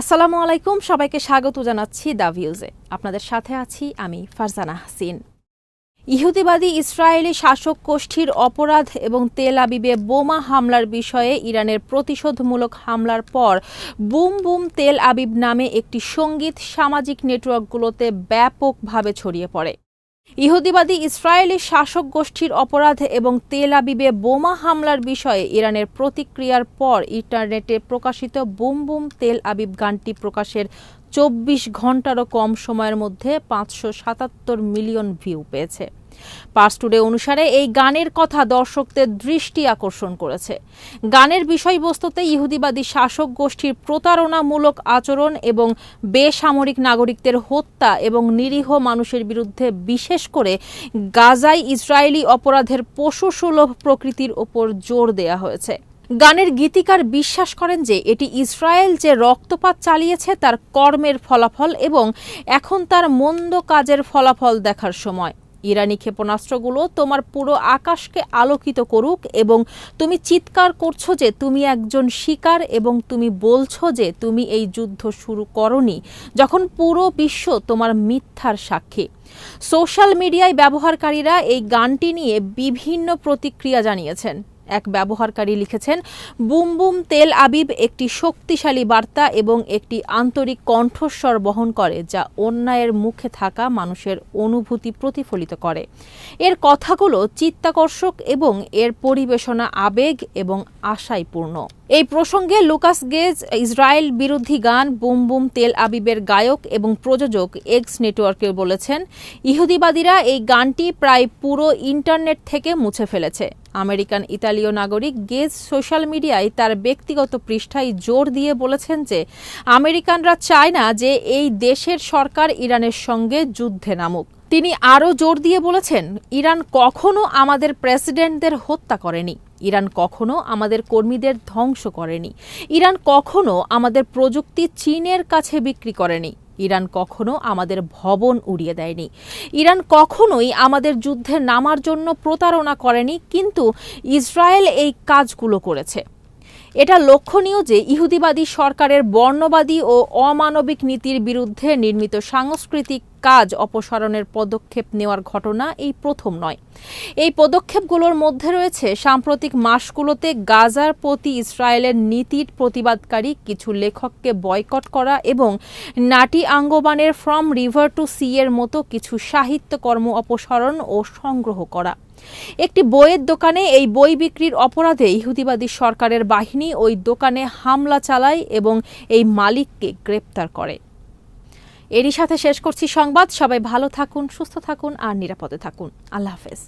আসসালামু আলাইকুম, সবাইকে স্বাগত জানাচ্ছি দ্য ভিউজে। আপনাদের সাথে আছি আমি ফারজানা হাসিন। ইহুদিবাদী ইসরায়েলি শাসক গোষ্ঠীর অপরাধ এবং তেল আবিবে বোমা হামলার বিষয়ে ইরানের প্রতিশোধমূলক হামলার পর বুম বুম তেল আবিব নামে একটি সংগীত সামাজিক নেটওয়ার্কগুলোতে ব্যাপকভাবে ছড়িয়ে পড়ে। ইহুদিবাদী ইসরায়েলি শাসক গোষ্ঠীর অপরাধ এবং তেল আবিবে বোমা হামলার বিষয়ে ইরানের প্রতিক্রিয়ার পর ইন্টারনেটে প্রকাশিত বুম বুম তেল আবিব গানটি প্রকাশের চব্বিশ ঘন্টারও কম সময়ের মধ্যে পাঁচশো সাতাত্তর মিলিয়ন ভিউ পেয়েছে। পার্স টুডে অনুসারে এই গানের কথা দর্শকদের দৃষ্টি আকর্ষণ করেছে। গানের বিষয়বস্তুতে ইহুদিবাদী শাসক গোষ্ঠীর প্রতারণামূলক আচরণ এবং বেসামরিক নাগরিকদের হত্যা এবং নিরীহ মানুষের বিরুদ্ধে বিশেষ করে গাজায় ইসরায়েলি অপরাধের পশুসুলভ প্রকৃতির ওপর জোর দেয়া হয়েছে। গানের গীতিকার বিশ্বাস করেন যে এটি ইসরায়েল যে রক্তপাত চালিয়েছে তার কর্মের ফলাফল এবং এখন তার মন্দ কাজের ফলাফল দেখার সময়। ইরানি ক্ষেপণাস্ত্রগুলো তোমার পুরো আকাশকে আলোকিত করুক এবং তুমি চিৎকার করছ যে তুমি একজন শিকার এবং তুমি বলছো যে তুমি এই যুদ্ধ শুরু করনি, যখন পুরো বিশ্ব তোমার মিথ্যার সাক্ষী। সোশ্যাল মিডিয়ায় ব্যবহারকারীরা এই গানটি নিয়ে বিভিন্ন প্রতিক্রিয়া জানিয়েছেন। এক ব্যবহারকারী লিখেছেন, বুম বুম তেল আবিব একটি শক্তিশালী বার্তা এবং একটি আন্তরিক কণ্ঠস্বর বহন করে, যা অন্যায়ের মুখে থাকা মানুষের অনুভূতি প্রতিফলিত করে। এর কথাগুলো চিত্তাকর্ষক এবং এর পরিবেশনা আবেগ এবং আশায় পূর্ণ। এই প্রসঙ্গে লুকাস গেজ, ইসরায়েল বিরোধী গান, বুম বুম তেল আবিবের গায়ক এবং প্রযোজক এক্স নেটওয়ার্কে বলেছেন, ইহুদিবাদীরা এই গানটি প্রায় পুরো ইন্টারনেট থেকে মুছে ফেলেছে। আমেরিকান ইতালীয় নাগরিক গেজ সোশ্যাল মিডিয়ায় তার ব্যক্তিগত পৃষ্ঠায় জোর দিয়ে বলেছেন যে, আমেরিকানরা চায় না যে এই দেশের সরকার ইরানের সঙ্গে যুদ্ধে নামুক। তিনি আরও জোর দিয়ে বলেছেন, ইরান কখনো আমাদের প্রেসিডেন্টদের হত্যা করেনি। ইরান কখনো আমাদের কর্মীদের ধ্বংস করেনি। ইরান কখনো আমাদের প্রযুক্তি চীনের কাছে বিক্রি করেনি। ইরান কখনো আমাদের ভবন উড়িয়ে দেয়নি। ইরান কখনোই আমাদের যুদ্ধে নামার জন্য প্রতারণা করেনি, কিন্তু ইসরায়েল এই কাজগুলো করেছে। এটা লক্ষণীয় যে ইহুদিবাদী সরকারের বর্ণবাদী ও অমানবিক নীতির বিরুদ্ধে নির্মিত সাংস্কৃতিক কাজ অপসারণের পদক্ষেপ নেওয়ার ঘটনা এই প্রথম নয়। এই পদক্ষেপগুলোর মধ্যে রয়েছে সাম্প্রতিক মাসগুলোতে গাজার প্রতি ইসরায়েলের নীতির প্রতিবাদকারী কিছু লেখককে বয়কট করা এবং নাটি আঙ্গবানের ফ্রম রিভার টু সি এর মতো কিছু সাহিত্যকর্ম অপসারণ ও সংগ্রহ করা। একটি বইয়ের দোকানে এই বই বিক্রির অপরাধে ইহুদিবাদী সরকারের বাহিনী ওই দোকানে হামলা চালায় এবং এই মালিককে গ্রেপ্তার করে। এরই সাথে শেষ করছি সংবাদ। সবাই ভালো থাকুন, সুস্থ থাকুন আর নিরাপদে থাকুন। আল্লাহ হাফেজ।